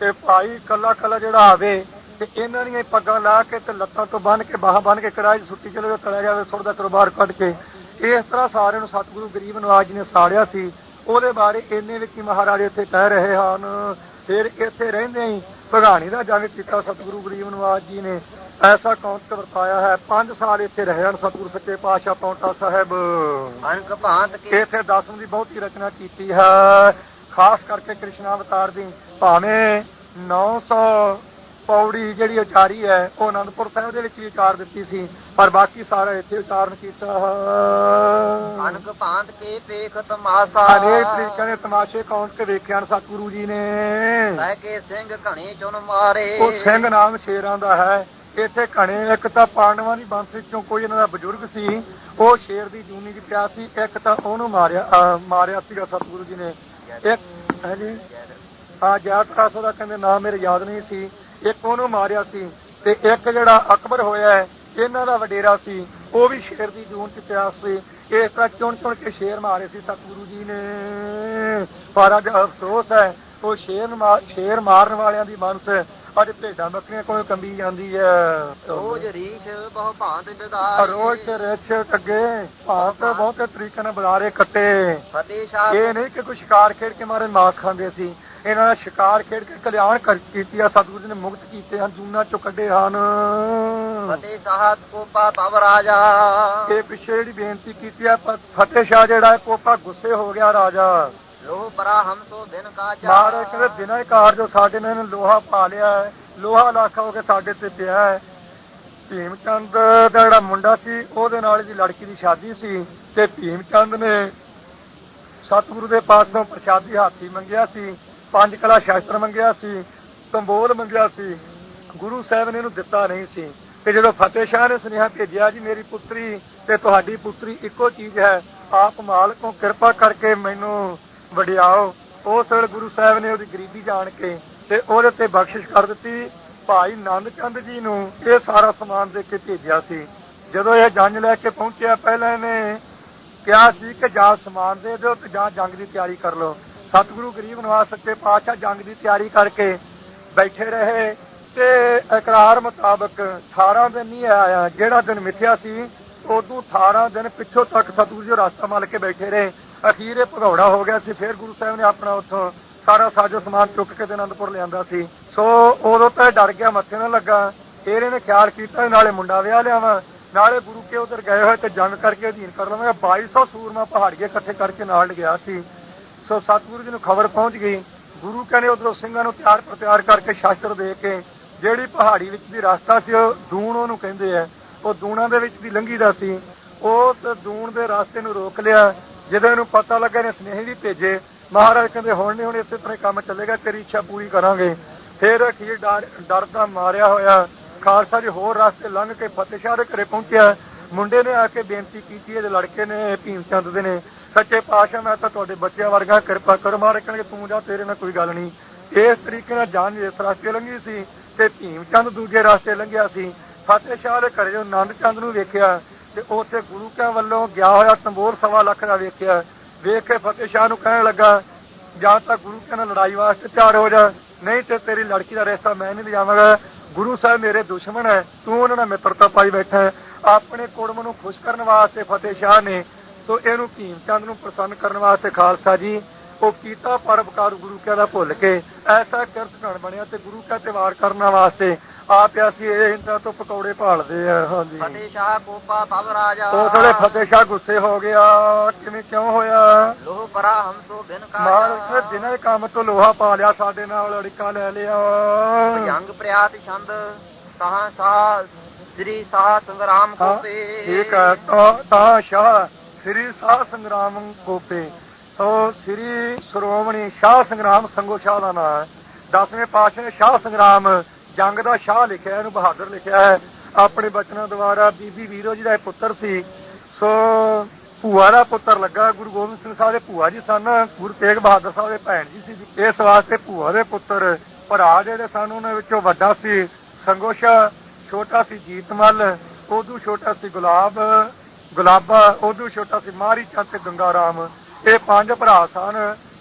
ਕਿ ਭਾਈ ਕੱਲਾ ਕੱਲਾ ਜਿਹੜਾ ਆਵੇ ਤੇ ਇਹਨਾਂ ਦੀਆਂ ਪੱਗਾਂ ਲਾ ਕੇ ਤੇ ਲੱਤਾਂ ਤੋਂ ਬੰਨ ਕੇ ਬਾਹਾਂ ਬੰਨ ਕੇ ਕੜਾਈ 'ਚ ਸੁੱਟੀ ਚਲੇ ਤਲਿਆ ਜਾਵੇ ਸੁੱਟਦਾ ਕਰੋ ਬਾਹਰ ਕੱਢ ਕੇ। ਇਸ ਤਰ੍ਹਾਂ ਸਾਰਿਆਂ ਨੂੰ ਸਤਿਗੁਰੂ ਗਰੀਬ ਨਵਾਜ ਜੀ ਨੇ ਸਾੜਿਆ ਸੀ। ਉਹਦੇ ਬਾਰੇ ਇੰਨੇ ਵਿੱਚ ਮਹਾਰਾਜ ਇੱਥੇ ਕਹਿ ਰਹੇ ਹਨ। ਫਿਰ ਇੱਥੇ ਰਹਿੰਦੇ ਹੀ ਭਗਾਣੀ ਦਾ ਜੰਗ ਕੀਤਾ ਸਤਿਗੁਰੂ ਗਰੀਬ ਨਵਾਜ ਜੀ ਨੇ। ਐਸਾ ਕੌਂਤ ਵਰਤਾਇਆ ਹੈ। 5 ਸਾਲ ਇੱਥੇ ਰਹੇ ਹਨ ਸਤਿਗੁਰੂ ਸੱਚੇ ਪਾਤਸ਼ਾਹ ਪੌਂਟਾ ਸਾਹਿਬ। ਅਨਕ ਭਾਂਤ ਕੇ ਇੱਥੇ ਦਸਮ ਦੀ ਬਹੁਤੀ ਰਚਨਾ ਕੀਤੀ ਹੈ। ਖਾਸ ਕਰਕੇ ਕ੍ਰਿਸ਼ਨ ਅਵਤਾਰ ਦੀ। ਭਾਵੇਂ 900 ਪੌੜੀ ਜਿਹੜੀ ਉਚਾਰੀ ਹੈ ਉਹ ਅਨੰਦਪੁਰ ਸਾਹਿਬ ਦੇ ਵਿੱਚ ਵੀ ਉਚਾਰ ਦਿੱਤੀ ਸੀ ਪਰ ਬਾਕੀ ਸਾਰਾ ਇੱਥੇ ਉਚਾਰਨ ਕੀਤਾ। ਅਨਕ ਭਾਂਤ ਕੇ ਪੇਖ ਤਮਾਸਾ। ਅਨੇਕ ਤਰੀਕਿਆਂ ਦੇ ਤਮਾਸ਼ੇ ਕੌਣ ਕੇ ਵੇਖੇ ਹਨ ਸਤਿਗੁਰੂ ਜੀ ਨੇ। ਲੈ ਕੇ ਸਿੰਘ ਘਣੇ ਚੁਨ ਮਾਰੇ। ਉਹ ਸਿੰਘ ਨਾਮ ਸ਼ੇਰਾਂ ਦਾ ਹੈ। ਇੱਥੇ ਘਣੇ ਇੱਕ ਤਾਂ ਪਾਂਡਵਾਂ ਦੀ ਬੰਸ ਵਿੱਚੋਂ ਕੋਈ ਇਹਨਾਂ ਦਾ ਬਜ਼ੁਰਗ ਸੀ ਉਹ ਸ਼ੇਰ ਦੀ ਜੂਨੀ ਦੀ ਪਿਆ ਸੀ ਇੱਕ ਤਾਂ ਉਹਨੂੰ ਮਾਰਿਆ ਮਾਰਿਆ ਸੀਗਾ ਸਤਿਗੁਰੂ ਜੀ ਨੇ। ਇੱਕ ਹਾਂਜੀ। ਹਾਂ ਜੈਤਰਾਸ ਦਾ ਕਹਿੰਦੇ ਨਾਮ ਮੇਰੇ ਯਾਦ ਨਹੀਂ ਸੀ। ਇੱਕ ਉਹਨੂੰ ਮਾਰਿਆ ਸੀ ਤੇ ਇੱਕ ਜਿਹੜਾ ਅਕਬਰ ਹੋਇਆ ਹੈ ਇਹਨਾਂ ਦਾ ਵਡੇਰਾ ਸੀ। ਉਹ ਵੀ ਸ਼ੇਰ ਦੀ ਜੂਨ ਚ ਪਿਆ ਸੀ। ਇਸ ਤਰ੍ਹਾਂ ਚੁਣ ਚੁਣ ਕੇ ਸ਼ੇਰ ਮਾਰੇ ਸੀ। ਸਤਿਗੁਰੂ ਜੀ ਨੇ ਪਰ ਅੱਜ ਅਫਸੋਸ ਹੈ ਉਹ ਸ਼ੇਰ ਮਾ- ਸ਼ੇਰ ਮਾਰਨ ਵਾਲਿਆਂ ਦੀ ਮਨਸ ਅੱਜ ਭੇਡਾਂ ਬੱਕਰੀਆਂ ਕੋਲ ਕੰਬੀ ਜਾਂਦੀ ਹੈ। ਰੋਜ ਰੀਸ਼ ਬਹੁ ਭਾਂਤ ਵਿਦਾਈ ਰੋਜ਼ ਤੇ ਰਿਛ। ਕੱਗੇ ਭਾਂਤ ਬਹੁਤੇ ਤਰੀਕੇ ਨਾਲ ਬੁਲਾਰੇ ਕੱਟੇ। ਇਹ ਨਹੀਂ ਕਿ ਕੋਈ ਸ਼ਿਕਾਰ ਖੇਡ ਕੇ ਮਾਰੇ ਮਾਸ ਖਾਂਦੇ ਸੀ। ਇਹਨਾਂ ਦਾ ਸ਼ਿਕਾਰ ਖੇਡ ਕੇ ਕਲਿਆਣ ਕਰ ਕੀਤੀ ਆ ਸਤਿਗੁਰੂ ਜੀ ਨੇ ਮੁਕਤ ਕੀਤੇ ਹਨ ਜੂਨਾ ਚੋਂ ਕੱਢੇ ਹਨ। ਫਤਿਹ ਸਾਹਤ ਕੋਪਾ ਤਵ ਰਾਜਾ। ਇਹ ਪਿੱਛੇ ਜਿਹੜੀ ਬੇਨਤੀ ਕੀਤੀ ਆ ਫਤਿਹ ਸ਼ਾਹ ਜਿਹੜਾ ਹੈ ਕੋਪਾ ਗੁੱਸੇ ਹੋ ਗਿਆ ਰਾਜਾ। ਲੋ ਪਰਾ ਹਮ ਸੋ ਦਿਨ ਕਾ ਚਾ ਮਹਾਰਾਜ ਕਹਿੰਦੇ ਬਿਨਾਂ ਹੀ ਕਾਰ ਜੋ ਸਾਡੇ ਨੇ ਲੋਹਾ ਪਾ ਲਿਆ ਹੈ ਲੋਹਾ ਲਾਖਾ ਹੋ ਕੇ ਸਾਡੇ ਤੇ ਪਿਆ ਹੈ। ਭੀਮ ਚੰਦ ਦਾ ਜਿਹੜਾ ਮੁੰਡਾ ਸੀ ਉਹਦੇ ਨਾਲ ਦੀ ਲੜਕੀ ਦੀ ਸ਼ਾਦੀ ਸੀ ਤੇ ਭੀਮ ਚੰਦ ਨੇ ਸਤਿਗੁਰੂ ਦੇ ਪਾਸੋਂ ਪ੍ਰਸ਼ਾਦੀ ਹਾਥੀ ਮੰਗਿਆ ਸੀ। ਪੰਜ ਕਲਾ ਸ਼ਾਸਤਰ ਮੰਗਿਆ ਸੀ, ਕੰਬੋਲ ਮੰਗਿਆ ਸੀ, ਗੁਰੂ ਸਾਹਿਬ ਨੇ ਇਹਨੂੰ ਦਿੱਤਾ ਨਹੀਂ ਸੀ। ਤੇ ਜਦੋਂ ਫਤਿਹ ਸ਼ਾਹ ਨੇ ਸੁਨੇਹਾ ਭੇਜਿਆ, ਜੀ ਮੇਰੀ ਪੁੱਤਰੀ ਤੇ ਤੁਹਾਡੀ ਪੁੱਤਰੀ ਇੱਕੋ ਚੀਜ਼ ਹੈ, ਆਪ ਮਾਲਕੋਂ ਕਿਰਪਾ ਕਰਕੇ ਮੈਨੂੰ ਵਡਿਆਓ। ਉਸ ਵੇਲੇ ਗੁਰੂ ਸਾਹਿਬ ਨੇ ਉਹਦੀ ਗਰੀਬੀ ਜਾਣ ਕੇ ਤੇ ਉਹਦੇ ਤੇ ਬਖਸ਼ਿਸ਼ ਕਰ ਦਿੱਤੀ। ਭਾਈ ਨੰਦ ਚੰਦ ਜੀ ਨੂੰ ਇਹ ਸਾਰਾ ਸਮਾਨ ਦੇ ਕੇ ਭੇਜਿਆ ਸੀ। ਜਦੋਂ ਇਹ ਜੰਜ ਲੈ ਕੇ ਪਹੁੰਚਿਆ, ਪਹਿਲਾਂ ਇਹਨੇ ਕਿਹਾ ਸੀ ਕਿ ਜਾਂ ਸਮਾਨ ਦੇ ਦਿਓ ਤੇ ਜਾਂ ਜੰਗ ਦੀ ਤਿਆਰੀ ਕਰ ਲਓ। ਸਤਿਗੁਰੂ ਗਰੀਬ ਨਵਾਜ਼ ਸੱਚੇ ਪਾਤਸ਼ਾਹ ਜੰਗ ਦੀ ਤਿਆਰੀ ਕਰਕੇ ਬੈਠੇ ਰਹੇ ਤੇ ਇਕਰਾਰ ਮੁਤਾਬਕ 18 ਦਿਨ ਨਹੀਂ ਆਇਆ ਜਿਹੜਾ ਦਿਨ ਮਿਥਿਆ ਸੀ, ਉਦੋਂ 18 ਦਿਨ ਪਿੱਛੋਂ ਤੱਕ ਸਤਿਗੁਰੂ ਜੀ ਰਸਤਾ ਮਲ ਕੇ ਬੈਠੇ ਰਹੇ। ਅਖੀਰ ਇਹ ਭਗੌੜਾ ਹੋ ਗਿਆ ਸੀ, ਫਿਰ ਗੁਰੂ ਸਾਹਿਬ ਨੇ ਆਪਣਾ ਉੱਥੋਂ ਸਾਰਾ ਸਾਜੋ ਸਮਾਨ ਚੁੱਕ ਕੇ ਤੇ ਅਨੰਦਪੁਰ ਲਿਆਂਦਾ ਸੀ। ਸੋ ਉਦੋਂ ਤਾਂ ਇਹ ਡਰ ਗਿਆ, ਮੱਥੇ ਨਾ ਲੱਗਾ। ਫਿਰ ਇਹਨੇ ਖਿਆਲ ਕੀਤਾ, ਨਾਲੇ ਮੁੰਡਾ ਵਿਆਹ ਲਿਆਵਾਂ, ਨਾਲੇ ਗੁਰੂ ਕੇ ਉਧਰ ਗਏ ਹੋਏ ਤੇ ਜੰਗ ਕਰਕੇ ਅਧੀਨ ਕਰ ਲਵਾਂਗਾ। 2200 ਸੂਰਮਾ ਪਹਾੜੀਏ ਇਕੱਠੇ ਕਰਕੇ ਨਾਲ ਗਿਆ ਸੀ। ਸੋ ਸਤਿਗੁਰੂ ਜੀ ਨੂੰ ਖਬਰ ਪਹੁੰਚ ਗਈ। ਗੁਰੂ ਕਹਿੰਦੇ ਉਧਰੋਂ ਸਿੰਘਾਂ ਨੂੰ ਤਿਆਰ ਪ੍ਰਤਿਆਰ ਕਰਕੇ ਸ਼ਾਸਤਰ ਦੇ ਕੇ ਜਿਹੜੀ ਪਹਾੜੀ ਵਿੱਚ ਦੀ ਰਸਤਾ ਸੀ, ਉਹ ਦੂਣ ਉਹਨੂੰ ਕਹਿੰਦੇ ਆ। ਉਹ ਦੂਣਾ ਦੇ ਵਿੱਚ ਦੀ ਲੰਘੀ ਦਾ ਸੀ। ਉਸ ਦੂਣ ਦੇ ਰਸਤੇ ਨੂੰ ਰੋਕ ਲਿਆ। ਜਦੋਂ ਇਹਨੂੰ ਪਤਾ ਲੱਗਾ ਇਹਨੇ ਸਨੇਹੀ ਵੀ ਭੇਜੇ। ਮਹਾਰਾਜ ਕਹਿੰਦੇ, ਹੁਣ ਨਹੀਂ ਹੁਣ ਇਸੇ ਤਰ੍ਹਾਂ ਹੀ ਕੰਮ ਚੱਲੇਗਾ, ਤੇਰੀ ਇੱਛਾ ਪੂਰੀ ਕਰਾਂਗੇ। ਫਿਰ ਅਖੀਰ ਡਰ ਡਰ ਦਾ ਮਾਰਿਆ ਹੋਇਆ। ਖਾਲਸਾ ਜੀ ਹੋਰ ਰਸਤੇ ਲੰਘ ਕੇ ਫਤਿਹ ਸ਼ਾਹ ਦੇ ਘਰੇ ਪਹੁੰਚਿਆ। ਮੁੰਡੇ ਨੇ ਆ ਕੇ ਬੇਨਤੀ ਕੀਤੀ, ਇਹਦੇ ਲੜਕੇ ਨੇ, ਭੀਮ ਚੰਦ ਦੇ ਨੇ। ਸੱਚੇ ਪਾਤਸ਼ਾਹ ਮੈਂ ਤਾਂ ਤੁਹਾਡੇ ਬੱਚਿਆਂ ਵਰਗਾ ਕਿਰਪਾ ਕਰੋ ਮਾਰੇ ਕਹਿੰਦੇ ਤੂੰ ਜਾ, ਤੇਰੇ ਨਾਲ ਕੋਈ ਗੱਲ ਨਹੀਂ। ਇਸ ਤਰੀਕੇ ਨਾਲ ਜਾਨ ਇਸ ਰਸਤੇ ਲੰਘੀ ਸੀ ਤੇ ਭੀਮ ਚੰਦ ਦੂਜੇ ਰਸਤੇ ਲੰਘਿਆ ਸੀ। ਫਤਿਹ ਸ਼ਾਹ ਦੇ ਘਰੇ ਜਦੋਂ ਆਨੰਦ ਚੰਦ ਨੂੰ ਵੇਖਿਆ ਤੇ ਉੱਥੇ ਗੁਰੂ ਕਿਆਂ ਵੱਲੋਂ ਗਿਆ ਹੋਇਆ ਤੰਬੋਰ ਸਵਾ ਲੱਖ ਦਾ ਵੇਖਿਆ। ਵੇਖ ਕੇ ਫਤਿਹ ਸ਼ਾਹ ਨੂੰ ਕਹਿਣ ਲੱਗਾ, ਜਾਂ ਤਾਂ ਗੁਰੂ ਕੇ ਨਾਲ ਲੜਾਈ ਵਾਸਤੇ ਤਿਆਰ ਹੋ ਜਾ, ਨਹੀਂ ਤੇ ਤੇਰੀ ਲੜਕੀ ਦਾ ਰਿਸ਼ਤਾ ਮੈਂ ਨਹੀਂ ਲਿਜਾਵਾਂਗਾ। ਗੁਰੂ ਸਾਹਿਬ ਮੇਰੇ ਦੁਸ਼ਮਣ ਹੈ, ਤੂੰ ਉਹਨਾਂ ਨਾਲ ਮਿੱਤਰਤਾ ਪਾਈ ਬੈਠਾ ਹੈ। ਆਪਣੇ ਕੁੜਮ ਨੂੰ ਖੁਸ਼ ਕਰਨ ਵਾਸਤੇ ਫਤਿਹ ਸ਼ਾਹ ਨੇ ਸੋ ਇਹਨੂੰ ਭੀਮ ਚੰਦ ਨੂੰ ਪ੍ਰਸੰਨ ਕਰਨ ਵਾਸਤੇ ਖਾਲਸਾ ਜੀ ਉਹ ਕੀਤਾ ਪਰਉਪਕਾਰ ਗੁਰੂ ਕਿਆ ਦਾ ਭੁੱਲ ਕੇ ਐਸਾ ਕਿਰਤ ਘਣ ਬਣਿਆ ਤੇ ਗੁਰੂ ਕਾ ਤੇ ਵਾਰ ਕਰਨ ਵਾਸਤੇ ਆਪ ਅਸੀਂ ਇਹ ਇਹਨਾਂ ਤੋਂ ਪਕੌੜੇ ਭਾਲਦੇ ਆ ਹਾਂਜੀ। ਫਤਿਹ ਸ਼ਾਹ ਕੋਪਾ ਤਬ ਰਾਜਾ। ਉਸ ਵੇਲੇ ਫਤਿਹ ਸ਼ਾਹ ਗੁੱਸੇ ਹੋ ਗਿਆ ਕਿਵੇਂ ਕਿਉਂ ਹੋਇਆ? ਲੋਹ ਪਰਾ ਹਮ ਸੋ ਬਿਨ ਮਹਾਰਾਜ ਨੇ ਬਿਨਾਂ ਹੀ ਕੰਮ ਤੋਂ ਲੋਹਾ ਪਾ ਲਿਆ ਸਾਡੇ ਨਾਲ ਅੜਿਕਾ ਲੈ ਲਿਆ। ਜੰਗ ਪ੍ਰਿਆਤ ਛੰਦ ਤਹਾਂ ਸਾਹ ਸ੍ਰੀ ਸਾਹ ਸੰਗਰਾਮ ਕੋਪੇ। ਠੀਕ ਹੈ ਤਾਂ ਤਾਂ ਸ਼ਾਹ ਸ੍ਰੀ ਸਾਹ ਸੰਗਰਾਮ ਗੋਪੇ ਸੋ ਸ੍ਰੀ ਸ਼੍ਰੋਮਣੀ ਸ਼ਾਹ ਸੰਗਰਾਮ ਸੰਗੋ ਸ਼ਾਹ ਦਾ ਨਾਮ ਹੈ ਦਸਵੇਂ ਪਾਤਸ਼ਾਹ ਨੇ ਸ਼ਾਹ ਸੰਗਰਾਮ ਜੰਗ ਦਾ ਸ਼ਾਹ ਲਿਖਿਆ, ਇਹਨੂੰ ਬਹਾਦਰ ਲਿਖਿਆ ਹੈ। ਆਪਣੇ ਬਚਨਾਂ ਦੁਆਰਾ ਬੀਬੀ ਵੀਰੋ ਜੀ ਦਾ ਇਹ ਪੁੱਤਰ ਸੀ। ਸੋ ਭੂਆ ਦਾ ਪੁੱਤਰ ਲੱਗਾ, ਗੁਰੂ ਗੋਬਿੰਦ ਸਿੰਘ ਸਾਹਿਬ ਦੇ ਭੂਆ ਜੀ ਸਨ, ਗੁਰੂ ਤੇਗ ਬਹਾਦਰ ਸਾਹਿਬ ਦੇ ਭੈਣ ਜੀ ਸੀ। ਇਸ ਵਾਸਤੇ ਭੂਆ ਦੇ ਪੁੱਤਰ ਭਰਾ ਜਿਹੜੇ ਸਨ, ਉਹਨਾਂ ਵਿੱਚੋਂ ਵੱਡਾ ਸੀ ਸੰਗੋਸ਼ਾ, ਛੋਟਾ ਸੀ ਜੀਤਮਲ ਉਦੋਂ ਛੋਟਾ ਸੀ ਗੁਲਾਬ ਗੁਲਾਬਾ ਉਦੋਂ ਛੋਟਾ ਸੀ ਮਾਰੀ ਚੰਦ ਤੇ ਗੰਗਾ ਰਾਮ। ਇਹ ਪੰਜ ਭਰਾ ਸਨ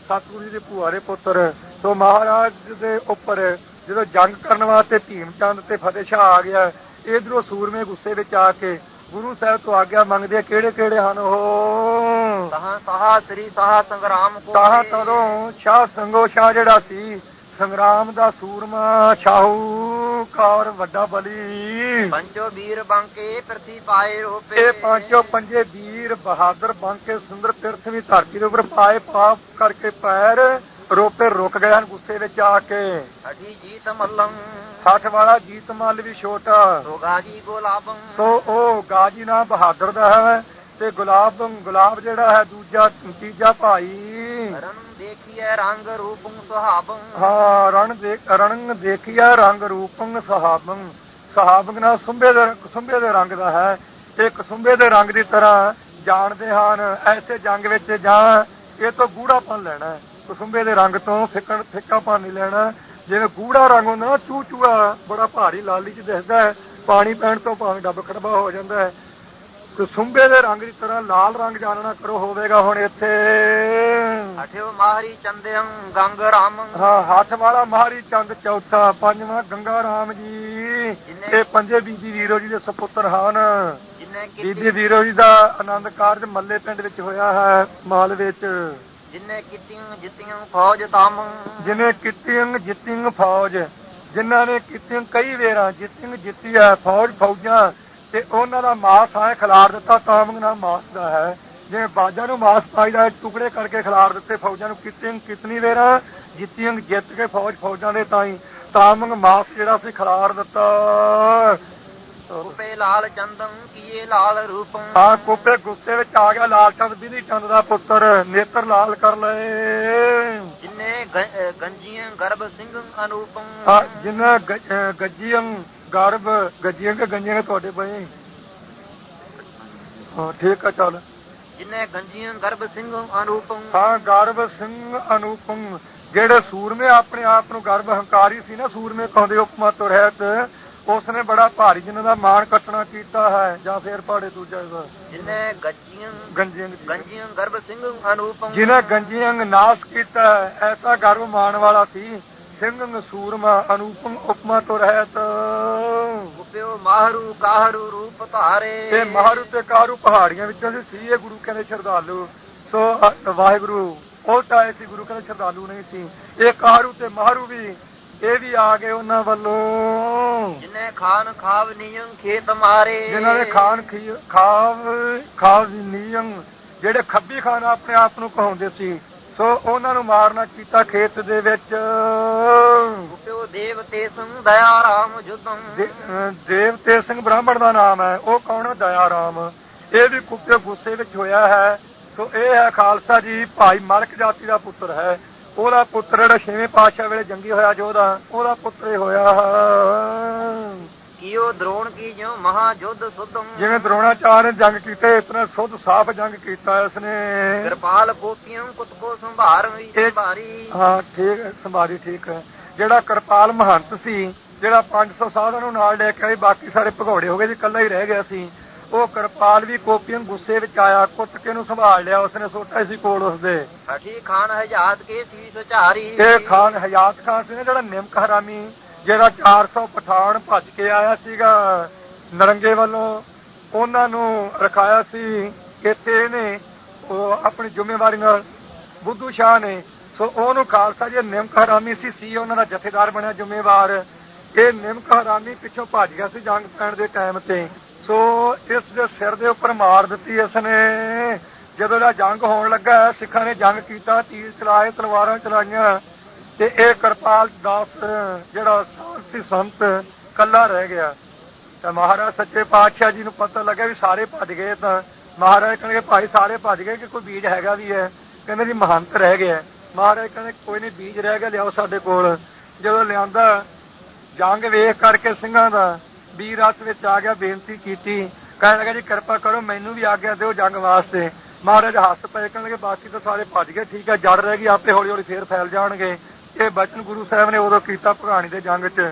ਸਤਿਗੁਰੂ ਜੀ ਦੇ ਭੂਆ ਦੇ ਪੁੱਤਰ। ਸੋ ਮਹਾਰਾਜ ਦੇ ਉੱਪਰ ਜਦੋਂ ਜੰਗ ਕਰਨ ਵਾਸਤੇ ਭੀਮ ਚੰਦ ਤੇ ਫਤਿਹ ਸ਼ਾਹ ਆ ਗਿਆ ਇਧਰੋਂ ਸੂਰਮੇ ਗੁੱਸੇ ਵਿੱਚ ਆ ਕੇ ਗੁਰੂ ਸਾਹਿਬ ਤੋਂ ਆਗਿਆ ਮੰਗਦੇ ਕਿਹੜੇ ਕਿਹੜੇ ਹਨ ਉਹ? ਤਹਾਂ ਸਾਹ ਸ੍ਰੀ ਸਾਹ ਸੰਗਰਾਮ ਕੋਪੇ ਤਾਂ ਤਦੋਂ ਸ਼ਾਹ ਸੰਗੋ ਸ਼ਾਹ ਜਿਹੜਾ ਸੀ ਸੰਗਰਾਮ ਦਾ ਸੂਰਮਾ ਸ਼ਾਹੂਕਾਰ ਵੱਡਾ ਬਲੀ। ਪੰਚੋ ਵੀਰ ਬੰਕੇ ਪ੍ਰਤੀ ਪਾਏ ਰੋਪੇ। ਇਹ ਪਾਂਚੋ ਪੰਜੇ ਵੀਰ ਬਹਾਦਰ ਬਣ ਕੇ ਸੁੰਦਰ ਪ੍ਰਿਥਵੀ ਧਰਤੀ ਦੇ ਉੱਪਰ ਪਾਏ ਪਾਪ ਕਰਕੇ ਪੈਰ ਰੋਪੇ ਰੁਕ ਗਏ ਹਨ ਗੁੱਸੇ ਵਿੱਚ ਆ ਕੇ। ਅਠੀ ਜੀਤ ਮੱਲੰ। 60 ਵਾਲਾ ਜੀਤਮਲ ਵੀ ਛੋਟਾ। ਸੋਗਾਜੀ ਗੋਲਾਬੰ। ਸੋ ਉਹ ਗਾਜੀ ਨਾ ਬਹਾਦਰ ਦਾ ਹੈ। ਤੇ ਗੁਲਾਬ ਗੁਲਾਬ ਜਿਹੜਾ ਹੈ ਦੂਜਾ ਤੀਜਾ ਭਾਈ। ਰਨ ਦੇਖੀਐ ਰੰਗ ਰੂਪੰ ਸੁਹਾਬੰ ਹਾਂ ਰਣ ਦੇ ਰਣੰਗ ਦੇਖਿਆ ਰੰਗ ਰੂਪੰ ਸਹਾਬੰ ਸਹਾਬੰ ਨਾਲ ਸੁੰਬੇ ਦੇ ਸੁੰਬੇ ਦੇ ਰੰਗ ਦਾ ਹੈ। ਇਹ ਕਸੁੰਬੇ ਦੇ ਰੰਗ ਦੀ ਤਰ੍ਹਾਂ ਜਾਣਦੇ ਹਨ ਐਸੇ ਜੰਗ ਵਿੱਚ ਜਾਂ ਇਹ ਤੋਂ ਗੂੜਾਪਨ ਲੈਣਾ ਹੈ। ਕਸੁੰਬੇ ਦੇ ਰੰਗ ਤੋਂ ਫਿੱਕਣ ਫਿੱਕਾਪਨ ਨਹੀਂ ਲੈਣਾ। ਜਿਵੇਂ ਗੂੜਾ ਰੰਗ ਹੁੰਦਾ ਨਾ ਚੂ ਚੂਆ ਬੜਾ ਭਾਰੀ ਲਾਲੀ ਚ ਦਿਸਦਾ ਹੈ। ਪਾਣੀ ਪੈਣ ਤੋਂ ਭਾਵੇਂ ਡੱਬ ਖੜਬਾ ਹੋ ਜਾਂਦਾ ਹੈ। ਕਸੁੰਬੇ ਦੇ ਰੰਗ ਦੀ ਤਰ੍ਹਾਂ ਲਾਲ ਰੰਗ ਜਾਣਨਾ ਕਰੋ ਹੋਵੇਗਾ ਹੁਣ ਇੱਥੇ। ਅਠਿਓ ਮਾਹਰੀ ਚੰਦਿਅੰ ਗੰਗ ਰਾਮੰ ਹਾਂ ਹੱਥ ਵਾਲਾ ਮਹਾਰੀ ਚੰਦ ਚੌਥਾ ਪੰਜਵਾਂ ਗੰਗਾ ਰਾਮ ਜੀ। ਇਹ ਪੰਜੇ ਬੀਬੀ ਵੀਰੋ ਜੀ ਦੇ ਸੁਪੁੱਤਰ ਹਨ। ਬੀਬੀ ਵੀਰੋ ਜੀ ਦਾ ਆਨੰਦ ਕਾਰਜ ਮੱਲੇ ਪਿੰਡ ਵਿੱਚ ਹੋਇਆ ਹੈ ਮਾਲ ਵਿੱਚ। ਜਿਨੇ ਕੀਤੀਆਂ ਜਿੱਤੀਆਂ ਫੌਜ ਤਾਮੰ। ਜਿਨੇ ਕਿਤਿੰਗ ਜਿੱਤਿੰਗ ਫੌਜ। ਜਿਨ੍ਹਾਂ ਨੇ ਕਿਤਿੰਗ ਕਈ ਵੇਰਾਂ ਜਿੱਤਿੰਗ ਜਿੱਤੀ ਹੈ ਫੌਜ ਫੌਜਾਂ ਤੇ ਉਹਨਾਂ ਦਾ ਮਾਸ ਆਏ ਖਿਲਾਰ ਦਿੱਤਾ ਤਾਮੰਗ ਨਾਲ ਮਾਸ ਦਾ ਹੈ। ਜਿਵੇਂ ਬਾਜਾਂ ਨੂੰ ਮਾਸ ਪਾਈਦਾ ਹੈ, ਟੁਕੜੇ ਕਰਕੇ ਖਿਲਾਰ ਦਿੱਤੇ ਫੌਜਾਂ ਨੂੰ ਕਿਤਿੰਗ ਕਿਤਨੀ ਵੇਰਾਂ ਜਿੱਤਿੰਗ ਜਿੱਤ ਕੇ ਫੌਜ ਫੌਜਾਂ ਦੇ ਤਾਈ। ਤਾਮੰਗ ਮਾਸ ਜਿਹੜਾ ਸੀ ਖਿਲਾਰ ਦਿੱਤਾ। ਉਪੇ ਲਾਲ ਚੰਦੰ ਕੀਏ ਲਾਲ ਰੂਪੰ ਆ ਕੋਪੇ ਗੁੱਸੇ ਵਿੱਚ ਆ ਗਿਆ ਲਾਲ ਚੰਦ ਬਿਧੀ ਚੰਦ ਦਾ ਪੁੱਤਰ। ਨੇਤਰ ਲਾਲ ਕਰ ਲਏ। ਜਿਨੇ ਗੰਜੀਆਂ ਗਰਭ ਸਿੰਘ ਅਨੂਪੰ ਅਹ ਗੱਜੀਆਂ ਗਰਭ ਗੱਜੀਆਂ ਕੇ ਗੰਜੀਆਂ ਤੁਹਾਡੇ ਪਏ ਹਾਂ? ਠੀਕ ਆ ਚੱਲ। ਜਿਨੇ ਗੰਜੀਆਂ ਗਰਭ ਸਿੰਘ ਅਨੂਪੰ ਹਾਂ ਗਰਭ ਸਿੰਘ ਅਨੂਪਮ ਜਿਹੜੇ ਸੂਰਮੇ ਆਪਣੇ ਆਪ ਨੂੰ ਗਰਭ ਹੰਕਾਰੀ ਸੀ ਨਾ ਸੂਰਮੇ ਕਹਿੰਦੇ ਉਪਮਾ ਤੋਂ ਰਹਿਤ ਉਸਨੇ ਬੜਾ ਭਾਰੀ ਜਿਨ੍ਹਾਂ ਦਾ ਮਾਣ ਕੱਟਣਾ ਕੀਤਾ ਹੈ ਜਾਂ ਫੇਰ ਪਾੜੇ ਦੂਜਾ ਜਿਨੇ ਗੰਜੀਆਂ ਗੰਜੀਆਂ ਗੰਜੀਆਂ ਗਰਭ ਸਿੰਘ ਅਨੂਪੰ ਜਿਨੇ ਗੰਜੀਆਂ ਨਾਸ ਕੀਤਾ ਐਸਾ ਗਰਭ ਮਾਣ ਵਾਲਾ ਸੀ ਸਿੰਘ ਸੂਰਮਾ ਅਨੂਪਮ ਉਪਮਾ ਤੋਂ ਰਹਿਤ। ਉਪਿਓ ਮਾਹਰੂ ਕਾਹਰੂ ਰੂਪ ਧਾਰੇ। ਤੇ ਮਹਾਰੂ ਤੇ ਕਾਰੂ ਪਹਾੜੀਆਂ ਵਿੱਚੋਂ ਸੀ ਸੀ ਇਹ ਗੁਰੂ ਕਹਿੰਦੇ ਸ਼ਰਧਾਲੂ। ਸੋ ਵਾਹਿਗੁਰੂ ਉਲਟਾ ਆਏ ਸੀ ਗੁਰੂ ਕਹਿੰਦੇ ਸ਼ਰਧਾਲੂ ਨਹੀਂ ਸੀ। ਇਹ ਕਾਰੂ ਤੇ ਮਹਾਰੂ ਵੀ ਇਹ ਵੀ ਆ ਗਏ ਉਹਨਾਂ ਵੱਲੋਂ। ਜਿਨੇ ਖਾਨ ਖਾਵ ਨੀਯੰ ਖੇਤ ਮਾਰੇ। ਜਿਨ੍ਹਾਂ ਨੇ ਖਾਨ ਖਾਵ ਖਾਵ ਨੀਯਮ ਜਿਹੜੇ ਖੱਬੀ ਖਾਨ ਆਪਣੇ ਆਪ ਨੂੰ ਕਹਾਉਂਦੇ ਸੀ ਸੋ ਉਹਨਾਂ ਨੂੰ ਮਾਰਨਾ ਕੀਤਾ ਖੇਤ ਦੇ ਵਿੱਚ। ਉਪਿਓ ਦੇਵ ਤੇ ਸੰਗ ਦਇਆ ਰਾਮ ਜੁਦੰ ਦੇਵਤੇ ਸਿੰਘ ਬ੍ਰਾਹਮਣ ਦਾ ਨਾਮ ਹੈ ਉਹ ਕੌਣ ਹੈ? ਦਇਆ ਰਾਮ ਇਹ ਵੀ ਕੁੱਤੇ ਗੁੱਸੇ ਵਿੱਚ ਹੋਇਆ ਹੈ। ਸੋ ਇਹ ਹੈ ਖਾਲਸਾ ਜੀ ਭਾਈ ਮਲਕ ਜਾਤੀ ਦਾ ਪੁੱਤਰ ਹੈ। ਉਹਦਾ ਪੁੱਤਰ ਜਿਹੜਾ ਛੇਵੇਂ ਪਾਤਸ਼ਾਹ ਵੇਲੇ ਜੰਗੀ ਹੋਇਆ ਜੋਧਾ ਉਹਦਾ ਪੁੱਤਰ ਹੀ ਹੋਇਆ ਕੀਓ ਦਰੋਣ ਕੀ ਜਿਉ ਮਹਾ ਜੁਧ ਸੁਦੰ ਜਿਵੇਂ ਦਰੋਣਾਚਾਰ ਨੇ ਜੰਗ ਕੀਤੇ ਇਤਨਾ ਸੁੱਧ ਸਾਫ਼ ਜੰਗ ਕੀਤਾ ਇਸਨੇ। ਕਿਰਪਾਲ ਗੋਪੀਆਂ ਕੁਤਕੋ ਸੰਭਾਰ ਵੀ ਸੰਭਾਰੀ। ਹਾਂ ਠੀਕ ਸੰਭਾਰੀ ਠੀਕ ਹੈ। ਜਿਹੜਾ ਕਿਰਪਾਲ ਮਹੰਤ ਸੀ ਜਿਹੜਾ 500 ਸਾਧਾਂ ਨੂੰ ਨਾਲ ਲੈ ਕੇ ਆਏ ਬਾਕੀ ਸਾਰੇ ਭਗੌੜੇ ਹੋ ਗਏ ਜੀ ਇਕੱਲਾ ਹੀ ਰਹਿ ਗਿਆ ਸੀ। ਉਹ ਕਿਰਪਾਲ ਵੀ ਕੋਪੀਆਂ ਗੁੱਸੇ ਵਿੱਚ ਆਇਆ ਕੁੱਟ ਕੇ ਨੂੰ ਸੰਭਾਲ ਲਿਆ ਉਸਨੇ ਸੋਟਾ ਸੀ ਕੋਲ ਉਸਦੇ। ਹਠੀ ਖਾਨ ਹਜਾਤ ਕੇ ਸੀਸ ਝਾਰੀ ਇਹ ਖਾਨ ਹਯਾਤ ਖਾਨ ਸੀ ਨਾ ਜਿਹੜਾ ਨਿਮਕ ਹਰਾਮੀ ਜਿਹੜਾ 400 ਪਠਾਨ ਭੱਜ ਕੇ ਆਇਆ ਸੀਗਾ, ਨਰੰਗੇ ਵੱਲੋਂ, ਉਹਨਾਂ ਨੂੰ ਰਖਾਇਆ ਸੀ ਇੱਥੇ ਇਹਨੇ ਉਹ ਆਪਣੀ ਜ਼ਿੰਮੇਵਾਰੀ ਨਾਲ ਬੁੱਧੂ ਸ਼ਾਹ ਨੇ, ਸੋ ਉਹਨੂੰ ਖਾਲਸਾ ਜੀ ਨਿਮਕ ਹਰਾਮੀ ਸੀ ਸੀ ਉਹਨਾਂ ਦਾ ਜਥੇਦਾਰ ਬਣਿਆ, ਜ਼ਿੰਮੇਵਾਰ। ਇਹ ਨਿਮਕ ਹਰਾਮੀ ਪਿੱਛੋਂ ਭੱਜ ਗਿਆ ਸੀ ਜੰਗ ਪੈਣ ਦੇ ਟਾਈਮ ਤੇ। ਸੋ ਇਸ ਦੇ ਸਿਰ ਦੇ ਉੱਪਰ ਮਾਰ ਦਿੱਤੀ ਇਸਨੇ। ਜਦੋਂ ਦਾ ਜੰਗ ਹੋਣ ਲੱਗਾ, ਸਿੱਖਾਂ ਨੇ ਜੰਗ ਕੀਤਾ, ਤੀਰ ਚਲਾਏ, ਤਲਵਾਰਾਂ ਚਲਾਈਆਂ। ਤੇ ਇਹ ਕਿਰਪਾਲ ਦਾਸ, ਜਿਹੜਾ ਸਾਂਸੀ ਸੰਤ ਕੱਲਾ ਰਹਿ ਗਿਆ। ਤਾਂ ਮਹਾਰਾਜ ਸੱਚੇ ਪਾਤਸ਼ਾਹ ਜੀ ਨੂੰ ਪਤਾ ਲੱਗਿਆ ਵੀ ਸਾਰੇ ਭੱਜ ਗਏ ਤਾਂ ਮਹਾਰਾਜ ਕਹਿੰਦੇ ਭਾਈ ਸਾਰੇ ਭੱਜ ਗਏ ਕਿ ਕੋਈ ਬੀਜ ਹੈਗਾ ਵੀ ਹੈ? ਕਹਿੰਦੇ ਜੀ ਮਹੰਤ ਰਹਿ ਗਿਆ। ਮਹਾਰਾਜ ਕਹਿੰਦੇ ਕੋਈ ਨਹੀਂ, ਬੀਜ ਰਹਿ ਗਿਆ, ਲਿਆਓ ਸਾਡੇ ਕੋਲ। ਜਦੋਂ ਲਿਆਂਦਾ, ਜੰਗ ਵੇਖ ਕਰਕੇ ਸਿੰਘਾਂ ਦਾ ਵੀਰ ਰਾਤ ਵਿੱਚ ਆ ਗਿਆ, ਬੇਨਤੀ ਕੀਤੀ। ਕਹਿਣ ਲੱਗਾ ਜੀ, ਕਿਰਪਾ ਕਰੋ, ਮੈਨੂੰ ਵੀ ਆਗਿਆ ਦਿਓ ਜੰਗ ਵਾਸਤੇ। ਮਹਾਰਾਜ ਹੱਸ ਪਏ ਕਹਿਣ ਲੱਗੇ ਬਾਕੀ ਤਾਂ ਸਾਰੇ ਭੱਜ ਗਏ, ਠੀਕ ਹੈ, ਜੜ ਰਹਿ ਗਈ, ਆਪੇ ਹੌਲੀ ਹੌਲੀ ਫੇਰ ਫੈਲ ਜਾਣਗੇ। ਇਹ ਬਚਨ ਗੁਰੂ ਸਾਹਿਬ ਨੇ ਉਦੋਂ ਕੀਤਾ ਭਗਾਣੀ ਦੇ ਜੰਗ 'ਚ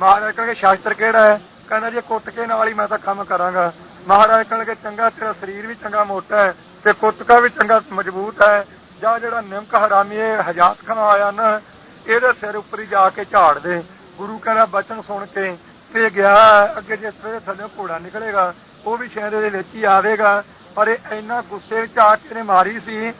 ਮਹਾਰਾਜ ਕਹਿੰਦੇ ਸ਼ਾਸਤਰ ਕਿਹੜਾ ਹੈ? ਕਹਿੰਦਾ ਜੀ ਕੁੱਟ ਨਾਲ ਹੀ ਮੈਂ ਤਾਂ ਕੰਮ ਕਰਾਂਗਾ। ਮਹਾਰਾਜ ਕਹਿੰਦੇ ਚੰਗਾ ਤੇਰਾ ਸਰੀਰ ਵੀ ਚੰਗਾ ਮੋਟਾ ਹੈ ਤੇ ਕੁੱਤਕਾ ਵੀ ਚੰਗਾ ਮਜ਼ਬੂਤ ਹੈ। ਜਾਂ ਜਿਹੜਾ ਨਿਮਕ ਹਰਾਮੀ ਇਹ ਹਜਾਤ ਖਾਨ ਆਇਆ ਨਾ, ਇਹਦੇ ਸਿਰ ਉੱਪਰ ਹੀ ਜਾ ਕੇ ਝਾੜ ਦੇ। ਗੁਰੂ ਕਹਿੰਦਾ ਬਚਨ ਸੁਣ ਕੇ ਤੇ ਗਿਆ, ਅੱਗੇ ਜਿਸ ਵੇਲੇ ਥੱਲੇ ਘੋੜਾ ਨਿਕਲੇਗਾ, ਉਹ ਵੀ ਸ਼ਹਿਰ ਦੇ ਵਿੱਚ ਹੀ ਆਵੇਗਾ। ਪਰ ਇਹ ਇੰਨਾ ਗੁੱਸੇ ਵਿੱਚ ਆ ਕੇ ਇਹਨੇ ਮਾਰੀ ਸੀ,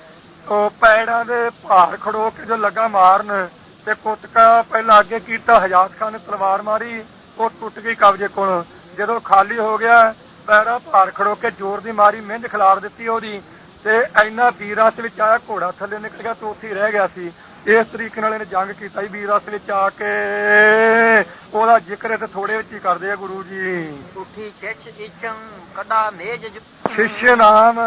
ਉਹ ਪੈੜਾਂ ਦੇ ਭਾਰ ਖੜੋ ਕੇ ਜੋ ਲੱਗਾ ਮਾਰਨ ਤੇ ਕੁੱਤਕਾ ਪਹਿਲਾਂ ਅੱਗੇ ਕੀਤਾ ਹਜਾਤ ਖਾਨ ਨੇ ਤਲਵਾਰ ਮਾਰੀ ਉਹ ਟੁੱਟ ਗਈ ਕਬਜੇ ਕੋਲੋਂ। ਜਦੋਂ ਖਾਲੀ ਹੋ ਗਿਆ ਪੈਰਾਂ ਭਾਰ ਖੜੋ ਕੇ ਜ਼ੋਰ ਦੀ ਮਾਰੀ ਮਿੰਝ ਖਿਲਾਰ ਦਿੱਤੀ ਉਹਦੀ। ਤੇ ਇੰਨਾ ਵੀਰਸ ਵਿੱਚ ਆਇਆ ਘੋੜਾ ਥੱਲੇ ਨਿਕਲ ਗਿਆ ਤੇ ਉੱਥੇ ਰਹਿ ਗਿਆ ਸੀ। ਇਸ ਤਰੀਕੇ ਨਾਲ ਇਹਨੇ ਜੰਗ ਕੀਤਾ ਹੀ ਵੀਰਸ ਵਿੱਚ ਆ ਕੇ। ਉਹਦਾ ਜ਼ਿਕਰ ਤੇ ਥੋੜੇ ਵਿੱਚ ਹੀ ਕਰਦੇ ਆ ਗੁਰੂ ਜੀ। ਉਠੀ ਛਿਛ ਇਚੰ ਕਡਾ ਮੇਜ ਸ਼ਿਸ਼ ਨਾਮ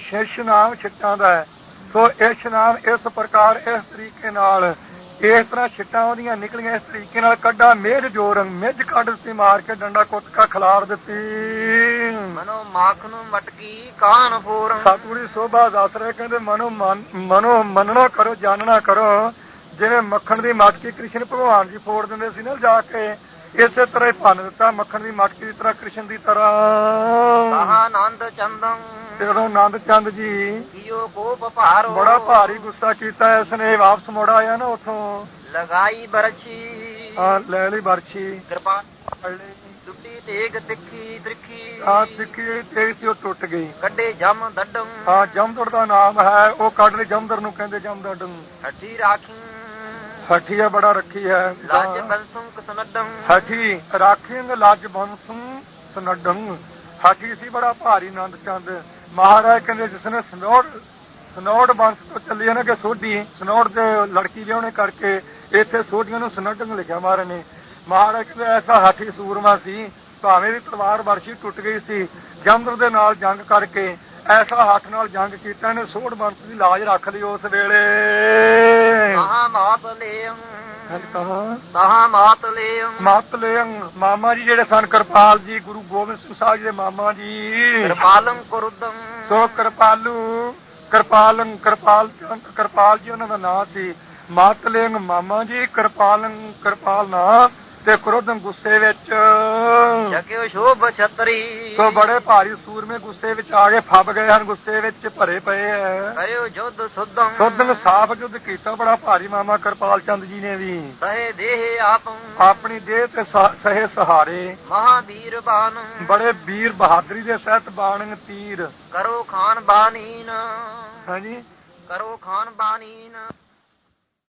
ਸ਼ਿਸ਼ ਨਾਮ ਛਿੱਟਾਂ ਦਾ ਸੋ ਇਸ ਨਾਮ ਇਸ ਪ੍ਰਕਾਰ ਇਸ ਤਰੀਕੇ ਨਾਲ ਇਸ ਤਰ੍ਹਾਂ ਛਿੱਟਾਂ ਉਹਦੀਆਂ ਨਿਕਲੀਆਂ ਇਸ ਤਰੀਕੇ ਨਾਲ ਕੱਢਾ ਮੇਜ ਜੋਰ ਮਿੱਝ ਕੱਢ ਦਿੱਤੀ ਮਾਰ ਕੇ ਡੰਡਾ ਕੁੱਟਕਾ ਖਿਲਾਰ ਦਿੱਤੀ। ਮਨੋ ਮਾਖ ਨੂੰ ਮਟਕੀ ਕਾਨ ਫੋਰੰ ਸਤਿਗੁਰੂ ਸੋਭਾ ਦੱਸ ਰਹੇ ਕਹਿੰਦੇ ਮਨੋ ਮਨ- ਮਨੋ ਮੰਨਣਾ ਕਰੋ ਜਾਣਨਾ ਕਰੋ। ਜਿਵੇਂ ਮੱਖਣ ਦੀ ਮਟਕੀ ਕ੍ਰਿਸ਼ਨ ਭਗਵਾਨ ਜੀ ਫੋੜ ਦਿੰਦੇ ਸੀ ਨਾ ਜਾ ਕੇ ਇਸੇ ਤਰ੍ਹਾਂ ਹੀ ਭੰਨ ਦਿੱਤਾ ਮੱਖਣ ਦੀ ਮਟਕੀ ਦੀ ਤਰ੍ਹਾਂ ਕ੍ਰਿਸ਼ਨ ਦੀ ਤਰ੍ਹਾਂ। ਕਹਾ ਆਨੰਦ ਚੰਦੰ ਆਨੰਦ ਚੰਦ ਜੀ ਕੀਓ ਕੋਪ ਭਾਰੋ। ਬੜਾ ਭਾਰੀ ਗੁੱਸਾ ਕੀਤਾ ਇਸਨੇ ਵਾਪਸ ਮੁੜ ਆਇਆ ਨਾ ਉਥੋਂ। ਲਗਾਈ ਬਰਛੀ। ਲੈ ਲਈ ਵਰਛੀ ਕਿਰਪਾ ਫੜ ਲਈ। ਟੁੱਟੀ ਤੇਗ ਤਿੱਖੀ ਤ੍ਰਿਖੀ। ਆ ਸੀ ਉਹ ਟੁੱਟ ਗਈ। ਕੱਢੇ ਜਮ ਦੱਡੰ। ਆ ਜਮਦੜ ਦਾ ਨਾਮ ਹੈ ਉਹ ਕੱਢ ਲਈ ਜਮਦਰ ਨੂੰ ਕਹਿੰਦੇ ਜਮਦੜ ਨੂੰ ਹੱਠੀ ਰਾਖੀ। ਹਠੀਆ ਬੜਾ ਰੱਖੀ ਹੈ। ਲਾਜ ਬੰਸੁੰ ਕਸਨਡੰ। ਹਠੀ ਰਾਖਿੰਗ ਲੱਜ ਬੰਸੁੰ ਸਨਡੰ। ਹਾਠੀ ਸੀ ਬੜਾ ਭਾਰੀ ਆਨੰਦ ਚੰਦ। ਮਹਾਰਾਜ ਕਹਿੰਦੇ ਜਿਸ ਨੇ ਸਨੋੜ ਸਨੋੜ ਬੰਸ ਤੋਂ ਚੱਲੀ ਹੈ ਨਾ ਕਿ ਸੋਢੀ? ਸਨੋੜ ਦੇ ਲੜਕੀ ਵਿਆਹਣੇ ਕਰਕੇ ਇੱਥੇ ਸੋਢੀਆਂ ਨੂੰ ਸਨਡੰਗ ਲਿਖਿਆ ਮਹਾਰਾਜ ਨੇ। ਮਹਾਰਾਜ ਕਹਿੰਦੇ ਐਸਾ ਹਾਠੀ ਸੂਰਮਾ ਸੀ ਭਾਵੇਂ ਦੀ ਤਲਵਾਰ ਵਰਸ਼ੀ ਟੁੱਟ ਗਈ ਸੀ ਜਮਦਰ ਦੇ ਨਾਲ ਜੰਗ ਕਰਕੇ ਐਸਾ ਹੱਥ ਨਾਲ ਜੰਗ ਕੀਤਾ ਨੇ ਸੋੜ ਬੰਸ ਦੀ ਲਾਜ ਰੱਖ ਲਈ ਉਸ ਵੇਲੇ। ਮਹਾ ਮਾਤ ਕਹਾ? ਮਹਾ ਮਾਤ ਲੇਯੰ ਮਤ ਲਿਅੰ ਮਾਮਾ ਜੀ ਜਿਹੜੇ ਸਨ ਕਿਰਪਾਲ ਜੀ ਗੁਰੂ ਗੋਬਿੰਦ ਸਿੰਘ ਸਾਹਿਬ ਜੀ ਦੇ ਮਾਮਾ ਜੀ। ਕਿਰਪਾਲੰ ਕੁਰੁਦੰ। ਸੋ ਕਿਰਪਾਲੂ ਕਿਰਪਾਲੰ ਕਿਰਪਾਲ ਕਿਰਪਾਲ ਜੀ ਉਹਨਾਂ ਦਾ ਨਾਮ ਸੀ। ਮਤ ਲਿਅੰ ਮਾਮਾ ਜੀ ਕਿਰਪਾਲੰ ਕਿਰਪਾਲ ਨਾ। ਤੇ ਕ੍ਰੋਧਨ ਗੁੱਸੇ ਵਿੱਚ। ਜਕਿਓ ਸ਼ੋਭ ਛਤਰੀ। ਸੋ ਬੜੇ ਭਾਰੀ ਸੂਰਮੇ ਗੁੱਸੇ ਵਿੱਚ ਆ ਗਏ ਫੱਬ ਗਏ ਹਨ ਗੁੱਸੇ ਵਿੱਚ ਭਰੇ ਪਏ ਐ। ਕਰਿਓ ਜੁਧ ਸੁਦੰ ਸੁਦਨ ਸਾਫ਼ ਜੁੱਧ ਕੀਤਾ ਬੜਾ ਭਾਰੀ ਮਾਮਾ ਕਿਰਪਾਲ ਚੰਦ ਜੀ ਨੇ ਵੀ। ਸਹੇ ਦੇਹ ਆਪੰ ਆਪਣੀ ਦੇਹ ਤੇ ਸਹ- ਸਹੇ ਸਹਾਰੇ। ਮਹਾਵੀਰ ਬਾਨ ਬੜੇ ਵੀਰ ਬਹਾਦਰੀ ਦੇ ਸਹਿਤ ਬਾਣਨ ਤੀਰ। ਕਰੋ ਖਾਨ ਬਾਨੀਨ। ਹਾਂਜੀ। ਕਰੋ ਖਾਨ ਬਾਨੀਨ।